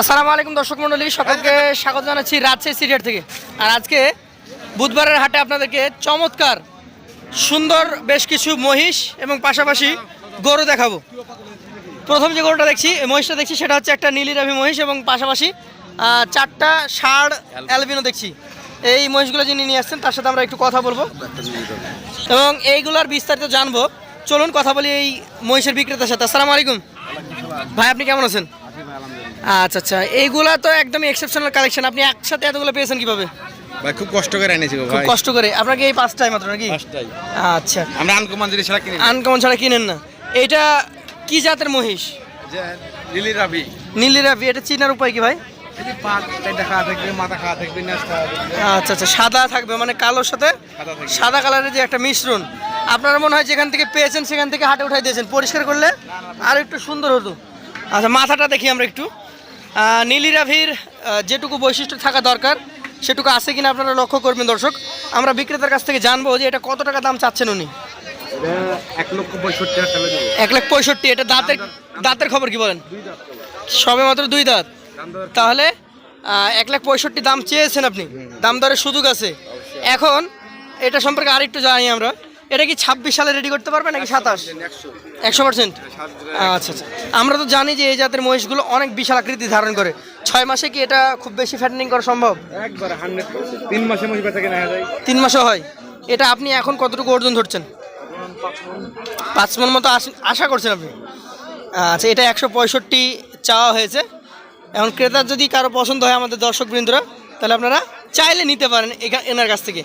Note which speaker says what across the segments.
Speaker 1: আসসালামু আলাইকুম দর্শক মণ্ডলী সকলকে স্বাগত জানাচ্ছি রাজশাহী সিরিয়ার থেকে। আর আজকে বুধবারের হাটে আপনাদেরকে চমৎকার, সুন্দর বেশ কিছু মহিষ এবং পাশাপাশি গরু দেখাবো। প্রথম যে গরুটা দেখছি মহিষটা দেখছি, সেটা হচ্ছে একটা নীলিরাভি মহিষ এবং পাশাপাশি চারটা ষাঁড় অ্যালবিনো দেখছি। এই মহিষগুলো যিনি নিয়ে আসছেন, তার সাথে আমরা একটু কথা বলব। এবং এইগুলার বিস্তারিত জানব। চলুন, কথা বলি এই মহিষের বিক্রেতার সাথে। আসসালামু আলাইকুম। ভাই, আপনি কেমন আছেন? আচ্ছা আচ্ছা। এইগুলা তো একদমই এক্সেপশনাল কালেকশন আপনি একসাথে এতগুলো পেয়েছেন কীভাবে?
Speaker 2: ভাই খুব কষ্ট করে এনেছি গো
Speaker 1: খুব
Speaker 2: ভাই।
Speaker 1: কষ্ট করে। আপনাকে এই পাঁচটাই মাত্র নাকি?
Speaker 2: পাঁচটাই।
Speaker 1: আচ্ছা।
Speaker 2: আমরা আনকমান জিনিস ছাড়া কিনি
Speaker 1: আনকমন ছাড়া কিনেন না। এইটা কি জাতের মহিষ?
Speaker 2: যে লিলি রাবি।
Speaker 1: এটা চিনার উপায় কি ভাই? আচ্ছা আচ্ছা। সাদা থাকবে মানে কালোর সাথে?
Speaker 2: সাদা
Speaker 1: কালারের যে একটা মিশ্রণ। আপনার মনে হয় যেখান থেকে পেয়েছেন সেখান থেকে হাটে উঠাই দিয়েছেন। পরিষ্কার করলে আর একটু সুন্দর হতো। আচ্ছা মাথাটা দেখি আমরা একটু। নীলিরাভির যেটুকু বৈশিষ্ট্য থাকা দরকার সেটুকু আছে কিনা আপনারা লক্ষ্য করবেন দর্শক। আমরা বিক্রেতার কাছ থেকে জানব যে এটা কত টাকা দাম চাচ্ছেন উনি?
Speaker 2: এক
Speaker 1: লাখ পঁয়ষট্টি এটা দাঁতের দাঁতের খবর কি বলেন। সবে মাত্র দুই দাঁত। তাহলে এক লাখ পঁয়ষট্টি দাম চেয়েছেন আপনি। দাম দরের সুযোগ আছে। এখন এটা সম্পর্কে আরেকটু জানি আমরা। এটা কি ছাব্বিশ সালে রেডি করতে পারবে নাকি সাতাশ?
Speaker 2: একশো
Speaker 1: পার্সেন্ট? আচ্ছা আচ্ছা। আমরা তো জানি যে এই জাতের মহিষগুলো অনেক বিশাল আকৃতি ধারণ করে। ছয় মাসে কি এটা খুব বেশি ফ্যাটেনিং করা সম্ভব?
Speaker 2: তিন মাসে মহিষ বেচা কেনা যায়।
Speaker 1: তিন মাসে হয়। এটা আপনি এখন কতটুকু অর্জন ধরছেন? পাঁচ মন মতো আশ- আশা করছেন আপনি? আচ্ছা এটা একশো পঁয়ষট্টি চাওয়া হয়েছে। এখন ক্রেতার যদি কারও পছন্দ হয় আমাদের দর্শক বৃন্দরা তাহলে আপনারা চাইলে নিতে পারেন এনার কাছ থেকে।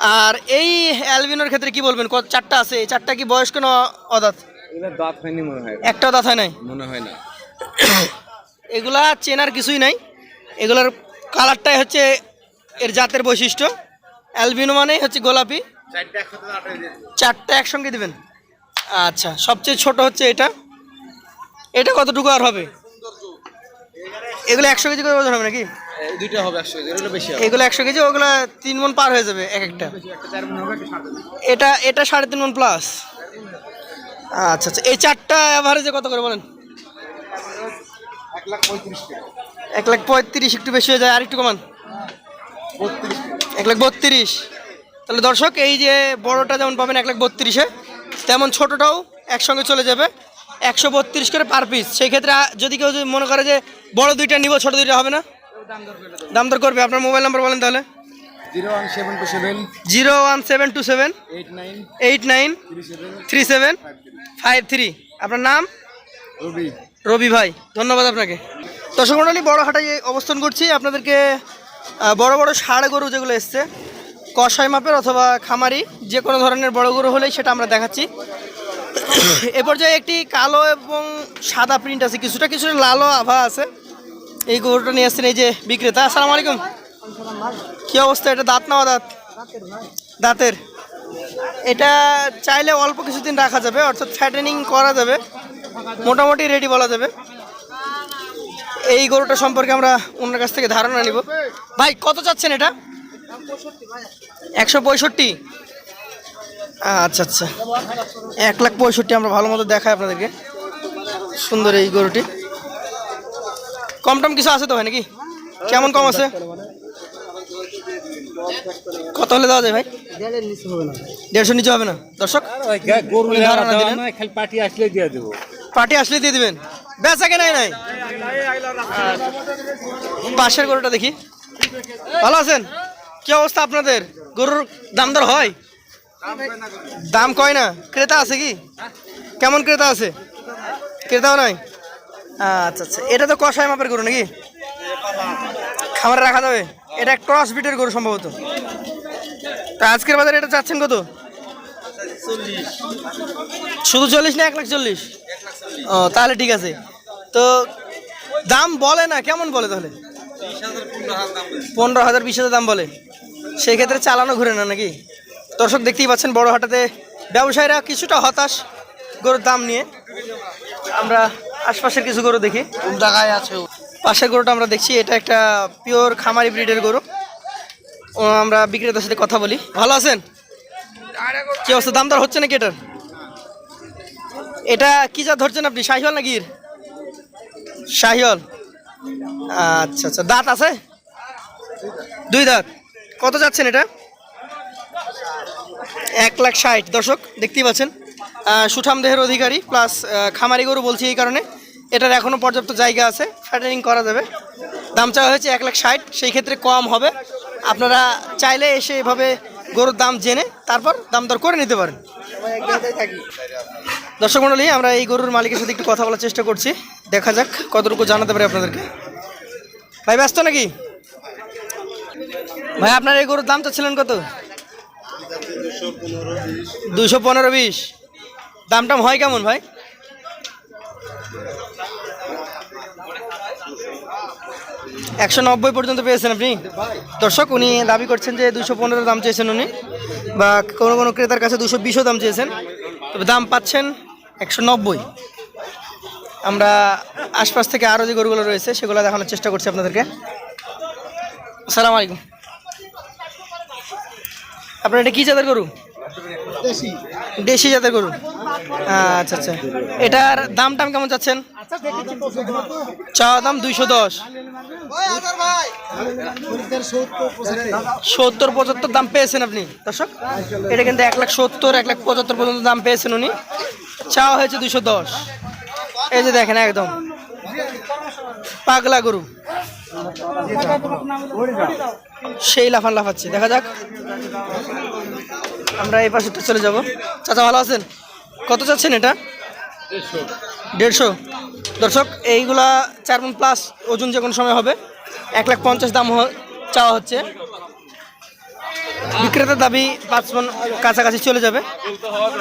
Speaker 1: আর এই অ্যালবিনোর ক্ষেত্রে কি বলবেন? কত চারটা আছে। এই চারটা কি বয়স্ক না অদাত?
Speaker 2: এগুলো দাঁত হয়নি মনে হয়।
Speaker 1: একটাও দাঁত হয় নাই?
Speaker 2: মনে হয় না।
Speaker 1: এগুলা চেনার কিছুই নাই। এগুলার কালারটাই হচ্ছে এর জাতের বৈশিষ্ট্য। অ্যালবিনো মানেই হচ্ছে গোলাপি।
Speaker 2: চারটা
Speaker 1: একসঙ্গে দিবেন? আচ্ছা সবচেয়ে ছোট হচ্ছে এটা। এটা কতটুকু আর হবে? এগুলো কেজি করে ওজন হবে নাকি?
Speaker 2: দুইটা হবে একশো এগুলো বেশি হবে।
Speaker 1: এগুলো একশো কেজি ওগুলো তিন মন পার হয়ে যাবে এক একটা। এটা এটা সাড়ে তিন মন প্লাস আচ্ছা আচ্ছা এই চারটা অ্যাভারেজে কত করে বলেন?
Speaker 2: এক লাখ পঁয়ত্রিশ
Speaker 1: একটু বেশি হয়ে যায় আর একটু কমান। এক লাখ বত্রিশ। তাহলে দর্শক এই যে বড়টা যেমন পাবেন এক লাখ বত্রিশে তেমন ছোটটাও একসঙ্গে চলে যাবে। একশো বত্রিশ করে পার পিস সেই ক্ষেত্রে যদি কেউ মনে করে যে বড় দুইটা নিব ছোট দুইটা হবে না? দাম দর করবে আপনার মোবাইল নাম্বার বলেন তাহলে।
Speaker 2: Zero one seven two seven eight nine three seven
Speaker 1: five three. আপনার নাম?
Speaker 2: রবি।
Speaker 1: রবি ভাই ধন্যবাদ আপনাকে। দর্শক মণ্ডলী বড় হাটায় অবস্থান করছি আপনাদেরকে বড় বড় ষাড় গরু যেগুলো এসছে কষাই মাপের অথবা খামারি যে কোনো ধরনের বড় গরু হলেই সেটা আমরা দেখাচ্ছি। এ পর্যায়ে একটি কালো এবং সাদা প্রিন্ট আছে কিছুটা কিছুটা লালও আভা আছে। এই গরুটা নিয়ে আসছেন, এই যে বিক্রেতা। আসসালামু আলাইকুম। কি অবস্থা? এটা দাঁত না দাঁত দাঁতের। এটা চাইলে অল্প কিছুদিন রাখা যাবে, অর্থাৎ ফ্যাটেনিং করা যাবে। মোটামুটি রেডি বলা যাবে। এই গরুটা সম্পর্কে আমরা ওনার কাছ থেকে ধারণা নিব। ভাই, কত চাচ্ছেন এটা? একশো পঁয়ষট্টি। আচ্ছা আচ্ছা। এক লাখ পঁয়ষট্টি আমরা ভালো মতো দেখাই আপনাদেরকে। সুন্দর এই গরুটি। কম টম কিছু আছে তো ভাই নাকি? কেমন কম আছে? কত হলে দেওয়া যায় ভাই? দেড়শো নিচে হবে না। দর্শক
Speaker 3: পার্টি আসলে দিয়ে দেবো।
Speaker 1: পার্টি আসলে দিয়ে দিবেন। বেচা কেনাই নাই? পাশের গরুটা দেখি। ভালো আছেন? কি অবস্থা আপনাদের? গরুর দাম দর হয়? দাম কয় না? ক্রেতা আছে কি? কেমন ক্রেতা আছে? ক্রেতাও নাই? আচ্ছা আচ্ছা। এটা তো কষাই মাপের গরু নাকি? খামারে রাখা যাবে। এটা ক্রস বিটের গরু সম্ভবত। তা আজকের বাজারে এটা চাচ্ছেন কত? শুধু চল্লিশ না, এক লাখ চল্লিশ? ও, তাহলে ঠিক আছে। তো দাম বলে না, কেমন বলে তাহলে? পনেরো হাজার, বিশ হাজার দাম বলে। সেই ক্ষেত্রে চালানো ঘুরে না নাকি? দর্শক দেখতেই পাচ্ছেন, বড় হাটাতে ব্যবসায়ীরা কিছুটা হতাশ গরুর দাম নিয়ে। আমরা আশপাশের কিছু গরু দেখি।
Speaker 2: জায়গায় আছে
Speaker 1: পাশের গরুটা আমরা দেখছি এটা একটা পিওর খামারি ব্রিডের গরু। আমরা বিক্রেতার সাথে কথা বলি। ভালো আছেন? কি অবস্থা? দাম দর হচ্ছে নাকি এটার? এটা কি যা ধরছেন আপনি? শাহিওয়াল না গির শাহিওয়াল। আচ্ছা আচ্ছা। দাঁত আছে? দুই দাঁত। কত যাচ্ছেন এটা? এক লাখ ষাট। দর্শক দেখতেই পাচ্ছেন। সুঠাম দেহের অধিকারী প্লাস খামারি গরু বলছি এই কারণে। এটার এখনও পর্যাপ্ত জায়গা আছে ফ্যাটারিং করা যাবে। দাম চাওয়া হয়েছে এক লাখ ষাট, সেই ক্ষেত্রে কম হবে। আপনারা চাইলে এসে এভাবে গরুর দাম জেনে তারপর দাম দর করে নিতে পারেন। দর্শক মণ্ডলী, আমরা এই গরুর মালিকের সাথে একটু কথা বলার চেষ্টা করছি। দেখা যাক কতটুকু জানাতে পারি আপনাদেরকে। ভাই, ব্যস্ত নাকি? ভাই, আপনার এই গরুর দাম চাচ্ছিলেন কত? দুশো পনেরো বিশ। দাম টাম হয় কেমন ভাই? একশো নব্বই পর্যন্ত পেয়েছেন আপনি? দর্শক উনি দাবি করছেন যে দুশো পনেরো দাম চেয়েছেন উনি বা কোনো কোনো ক্রেতার কাছে দুশো বিশও দাম চেয়েছেন। তবে দাম পাচ্ছেন একশো নব্বই। আমরা আশপাশ থেকে আরও যে গরুগুলো রয়েছে সেগুলো দেখানোর চেষ্টা করছি আপনাদেরকে। সালাম আলাইকুম। আপনার এটা কী জাতের গরু? দেশি। জাতের গরু। আচ্ছা আচ্ছা। এটার দাম টাম কেমন চাচ্ছেন? চা দাম দুইশো দশ। সত্তর পঁচাত্তর দাম পেয়েছেন আপনি? দর্শক এটা কিন্তু এক লাখ সত্তর এক লাখ পঁচাত্তর পর্যন্ত দাম পেয়েছেন উনি। চাওয়া হয়েছে দুশো দশ। এই যে দেখেন একদম। পাগলা গরু। সেই লাফান লাফাচ্ছে। দেখা যাক। আমরা এই পাশে চলে যাব। চাচা ভালো আছেন? কত চাচ্ছেন এটা? দেড়শো। দর্শক, এইগুলা চার মন প্লাস ওজন যে কোনো সময় হবে, এক লাখ পঞ্চাশ দাম চাওয়া হচ্ছে। বিক্রেতার দাবি পাঁচ মন কাছাকাছি চলে যাবে।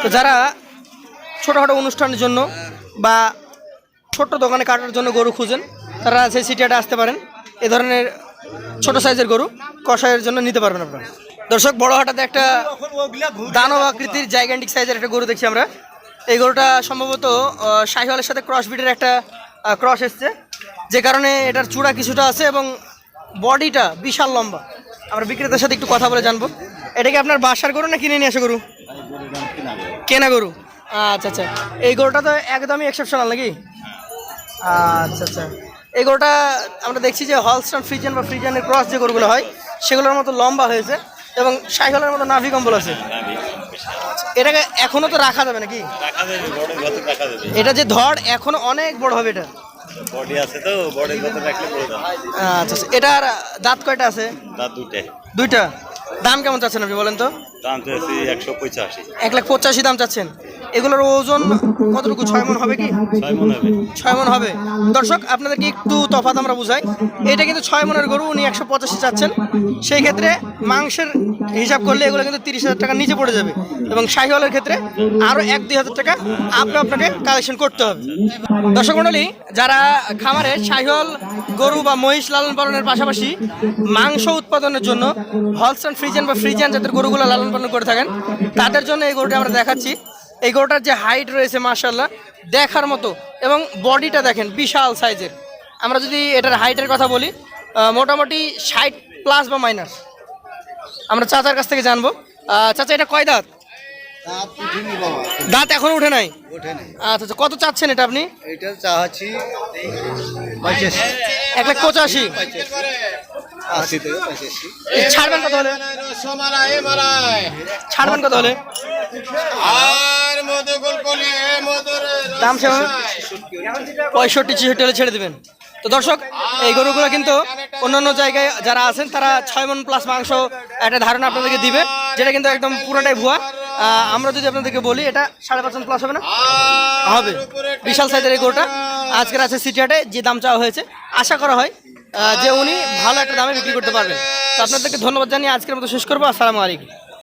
Speaker 1: তো যারা ছোটোখাটো অনুষ্ঠানের জন্য বা ছোট্ট দোকানে কাটার জন্য গরু খুঁজেন, তারা সেই সিটিয়াটা আসতে পারেন। এ ধরনের ছোট সাইজের গরু কষায়ের জন্য নিতে পারবেন আপনারা। দর্শক, বড় হাটাতে একটা দানব আকৃতির জাইগ্যান্টিক সাইজের একটা গরু দেখছি আমরা। এই গরুটা সম্ভবত শাহিওয়ালের সাথে ক্রস বিটের একটা ক্রস এসছে। যে কারণে এটার চূড়া কিছুটা আছে এবং বডিটা বিশাল লম্বা। আমরা বিক্রেতার সাথে একটু কথা বলে জানব। এটা কি আপনার বাসার গরু না কিনে নিয়ে আসে গরু? কেনা গরু। আচ্ছা আচ্ছা। এই গরুটা তো একদমই এক্সেপশনাল নাকি? আচ্ছা আচ্ছা। এই গরুটা আমরা দেখছি যে হলস্টান ফ্রিজেন বা ফ্রিজেনের ক্রস যে গরুগুলো হয়, সেগুলোর মতো লম্বা হয়েছে এবং সাইকেলের মতো নাভি কম্বল আছে। এটাকে এখনও তো রাখা যাবে নাকি? এটা যে ধর এখনও অনেক বড় হবে এটা।
Speaker 3: বডি আছে তো বডির ভেতর রাখলে বড়
Speaker 1: আচ্ছা আচ্ছা। এটার দাঁত কয়টা আছে? দুইটা। দাম কেমন চাচ্ছেন আপনি বলেন তো?
Speaker 3: দাম চাইছি একশো পঁচাশি।
Speaker 1: এক লাখ পঁচাশি দাম চাচ্ছেন। এগুলোর ওজন কতটুকু? ছয় মন হবে কি?
Speaker 3: ছয় মন হবে।
Speaker 1: দর্শক আপনাদেরকে একটু তফাৎ আমরা বুঝাই। এটা কিন্তু ছয় মনের গরু উনি একশো পঁচাশি চাচ্ছেন। সেই ক্ষেত্রে মাংসের হিসাব করলে এগুলো কিন্তু তিরিশ হাজার টাকা নিচে পড়ে যাবে। এবং শাহিওয়ালের ক্ষেত্রে আরও এক দুই হাজার টাকা আপনি আপনাকে কালেকশন করতে হবে। দর্শক মণ্ডলী যারা খামারে শাহিওয়াল গরু বা মহিষ লালন পালনের পাশাপাশি মাংস উৎপাদনের জন্য হলস্টান ফ্রিজেন বা ফ্রিজিয়ান যাদের গরুগুলো লালন পালন করে থাকেন তাদের জন্য এই গরুটা আমরা দেখাচ্ছি। এই গরুটার যে হাইট রয়েছে মার্শাল্লাহ দেখার মতো এবং বডিটা দেখেন বিশাল সাইজের। আমরা যদি এটার হাইটের কথা বলি মোটামুটি ষাট প্লাস বা মাইনাস আমরা চাচার কাছ থেকে জানব। চাচা এটা কয় দাঁত? দাঁত এখনও উঠে নাই? আচ্ছা আচ্ছা কত চাচ্ছেন এটা আপনি?
Speaker 2: এটা
Speaker 1: এক লাখ পঁচাশি। ছাড়বেন কত হলে? ছাড়বেন কত হলে? দাম পঁয়ষট্টি ছিষট্টি হলে ছেড়ে দেবেন। তো দর্শক এই গরুগুলো কিন্তু অন্যান্য জায়গায় যারা আছেন তারা ছয় মন প্লাস মাংস একটা ধারণা আপনাদেরকে দিবে যেটা কিন্তু একদম পুরোটাই ভুয়া। আমরা যদি আপনাদেরকে বলি এটা সাড়ে পাঁচ মন প্লাস হবে না? হবে। বিশাল সাইজের এই গরুটা। আজকের আছে সিটি হাটে যে দাম চাওয়া হয়েছে আশা করা হয় যে উনি ভালো একটা দামে বিক্রি করতে পারবেন। তো আপনাদেরকে ধন্যবাদ জানিয়ে আজকের মতো শেষ করব। আসসালামু আলাইকুম।